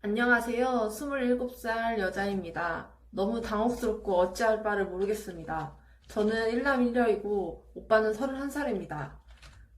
안녕하세요. 27살 여자입니다. 너무 당혹스럽고 어찌할 바를 모르겠습니다. 저는 1남 1녀이고 오빠는 31살입니다.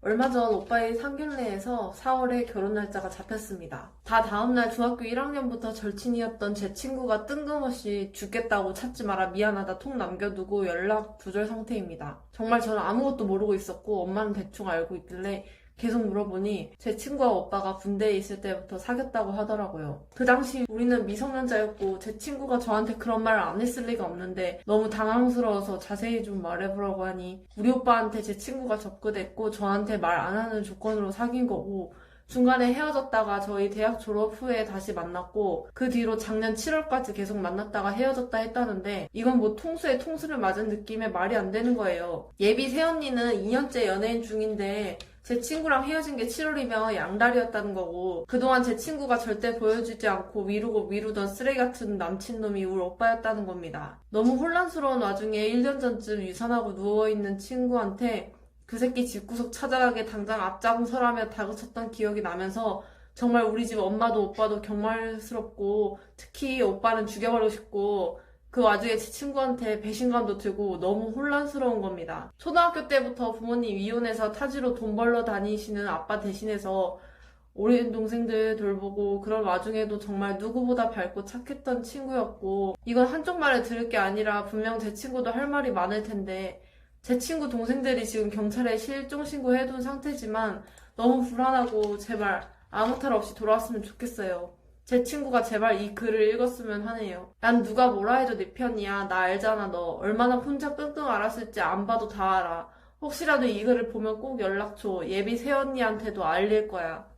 얼마 전 오빠의 상견례에서 4월에 결혼 날짜가 잡혔습니다. 다 다음날 중학교 1학년부터 절친이었던 제 친구가 뜬금없이 죽겠다고 찾지 마라 미안하다 통 남겨두고 연락 두절 상태입니다. 정말 저는 아무것도 모르고 있었고 엄마는 대충 알고 있길래 계속 물어보니 제 친구와 오빠가 군대에 있을 때부터 사귀었다고 하더라고요. 그 당시 우리는 미성년자였고 제 친구가 저한테 그런 말을 안 했을 리가 없는데 너무 당황스러워서 자세히 좀 말해보라고 하니 우리 오빠한테 제 친구가 접근했고 저한테 말 안 하는 조건으로 사귄 거고 중간에 헤어졌다가 저희 대학 졸업 후에 다시 만났고 그 뒤로 작년 7월까지 계속 만났다가 헤어졌다 했다는데 이건 뭐 통수에 통수를 맞은 느낌의 말이 안 되는 거예요. 예비 새언니는 2년째 연애인 중인데 제 친구랑 헤어진 게 7월이면 양다리였다는 거고 그동안 제 친구가 절대 보여주지 않고 미루고 미루던 쓰레기 같은 남친놈이 우리 오빠였다는 겁니다. 너무 혼란스러운 와중에 1년 전쯤 유산하고 누워있는 친구한테 그 새끼 집구석 찾아가게 당장 앞장서라며 다그쳤던 기억이 나면서 정말 우리 집 엄마도 오빠도 경말스럽고 특히 오빠는 죽여버리고 싶고 그 와중에 제 친구한테 배신감도 들고 너무 혼란스러운 겁니다. 초등학교 때부터 부모님 이혼해서 타지로 돈 벌러 다니시는 아빠 대신해서 어린 동생들 돌보고 그런 와중에도 정말 누구보다 밝고 착했던 친구였고 이건 한쪽 말을 들을 게 아니라 분명 제 친구도 할 말이 많을 텐데 제 친구 동생들이 지금 경찰에 실종 신고해둔 상태지만 너무 불안하고 제발 아무 탈 없이 돌아왔으면 좋겠어요. 제 친구가 제발 이 글을 읽었으면 하네요. 난 누가 뭐라 해도 내 편이야. 나 알잖아 너. 얼마나 혼자 끙끙 앓았을지 안 봐도 다 알아. 혹시라도 이 글을 보면 꼭 연락 줘. 예비 새언니한테도 알릴 거야.